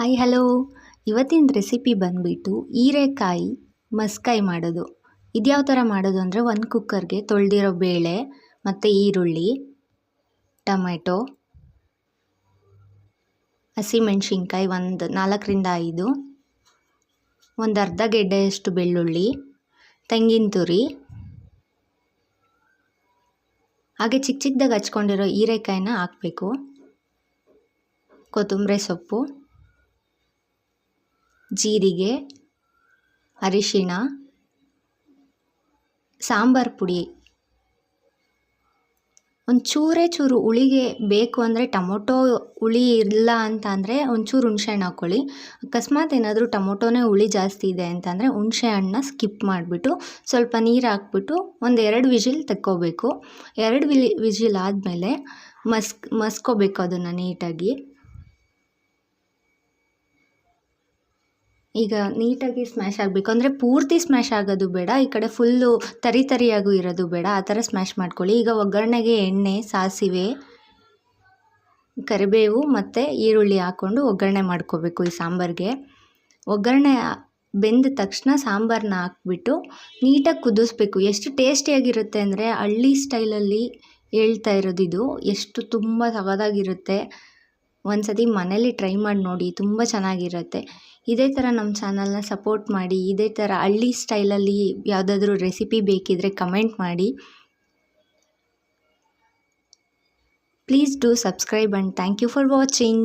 Hi, hello. ಇವತ್ತಿನ recipe ಬಂದುಬಿಟ್ಟು ಹೀರೆಕಾಯಿ ಮಸ್ಕಾಯಿ ಮಾಡೋದು. ಇದ್ಯಾವ ಥರ ಮಾಡೋದು ಅಂದರೆ ಒಂದು ಕುಕ್ಕರ್ಗೆ ತೊಳೆದಿರೋ ಬೇಳೆ ಮತ್ತು ಈರುಳ್ಳಿ, ಟೊಮೆಟೊ, ಹಸಿಮೆಣ್ಸಿನ್ಕಾಯಿ ಒಂದು ನಾಲ್ಕರಿಂದ ಐದು, ಒಂದು ಅರ್ಧ ಗೆಡ್ಡೆಯಷ್ಟು ಬೆಳ್ಳುಳ್ಳಿ, ತೆಂಗಿನ ತುರಿ, ಹಾಗೆ ಚಿಕ್ಕ ಚಿಕ್ಕದಾಗಿ ಹಚ್ಕೊಂಡಿರೋ ಹೀರೆಕಾಯಿನ ಹಾಕಬೇಕು. ಕೊತ್ತಂಬರಿ ಸೊಪ್ಪು. ಜೀರಿಗೆ, ಅರಿಶಿಣ, ಸಾಂಬಾರು ಪುಡಿ. ಒಂದು ಚೂರೇ ಚೂರು ಹುಳಿಗೆ ಬೇಕು ಅಂದರೆ ಟೊಮೊಟೊ ಹುಳಿ ಇಲ್ಲ ಅಂತ ಅಂದರೆ ಒಂಚೂರು ಹುಣ್ಸೆಹಣ್ಣು ಹಾಕ್ಕೊಳ್ಳಿ ಅಕಸ್ಮಾತ್ ಏನಾದರೂ ಟೊಮೊಟೊನೇ ಹುಳಿ ಜಾಸ್ತಿ ಇದೆ ಅಂತಂದರೆ ಹುಣಸೆ ಹಣ್ಣನ್ನ ಸ್ಕಿಪ್ ಮಾಡಿಬಿಟ್ಟು ಸ್ವಲ್ಪ ನೀರು ಹಾಕ್ಬಿಟ್ಟು ಒಂದು ಎರಡು ವಿಜಿಲ್ ತಕ್ಕೋಬೇಕು. ಎರಡು ವಿಲಿ, ವಿಜಿಲ್ ಆದಮೇಲೆ ಮಸ್ಕ್, ಮಸ್ಕೋಬೇಕು ಅದನ್ನು ನೀಟಾಗಿ. ಈಗ ನೀಟಾಗಿ ಸ್ಮ್ಯಾಶ್ ಆಗಬೇಕು ಅಂದರೆ ಪೂರ್ತಿ ಸ್ಮ್ಯಾಶ್ ಆಗೋದು ಬೇಡ, ಈ ಕಡೆ ಫುಲ್ಲು ತರಿ ತರಿಯಾಗೂ ಇರೋದು ಬೇಡ, ಆ ಥರ ಸ್ಮ್ಯಾಶ್ ಮಾಡ್ಕೊಳ್ಳಿ. ಈಗ ಒಗ್ಗರಣೆಗೆ ಎಣ್ಣೆ, ಸಾಸಿವೆ, ಕರಿಬೇವು ಮತ್ತು ಈರುಳ್ಳಿ ಹಾಕ್ಕೊಂಡು ಒಗ್ಗರಣೆ ಮಾಡ್ಕೋಬೇಕು ಈ ಸಾಂಬಾರಿಗೆ. ಒಗ್ಗರಣೆ ಬೆಂದ ತಕ್ಷಣ ಸಾಂಬಾರನ್ನ ಹಾಕ್ಬಿಟ್ಟು ನೀಟಾಗಿ ಕುದಿಸ್ಬೇಕು. ಎಷ್ಟು ಟೇಸ್ಟಿಯಾಗಿರುತ್ತೆ ಅಂದರೆ ಹಳ್ಳಿ ಸ್ಟೈಲಲ್ಲಿ ಹೇಳ್ತಾ ಇರೋದು ಇದು ಎಷ್ಟು ತುಂಬ ಸಗದಾಗಿರುತ್ತೆ ಒಂದು ಸತಿ ಮನೇಲಿ ಟ್ರೈ ಮಾಡಿ ನೋಡಿ, ತುಂಬ ಚೆನ್ನಾಗಿರುತ್ತೆ. ಇದೇ ಥರ ನಮ್ಮ ಚಾನಲ್ನ ಸಪೋರ್ಟ್ ಮಾಡಿ, ಇದೇ ಥರ ಹಳ್ಳಿ ಸ್ಟೈಲಲ್ಲಿ ಯಾವುದಾದ್ರೂ ರೆಸಿಪಿ ಬೇಕಿದ್ದರೆ ಕಮೆಂಟ್ ಮಾಡಿ. Please do subscribe and thank you for watching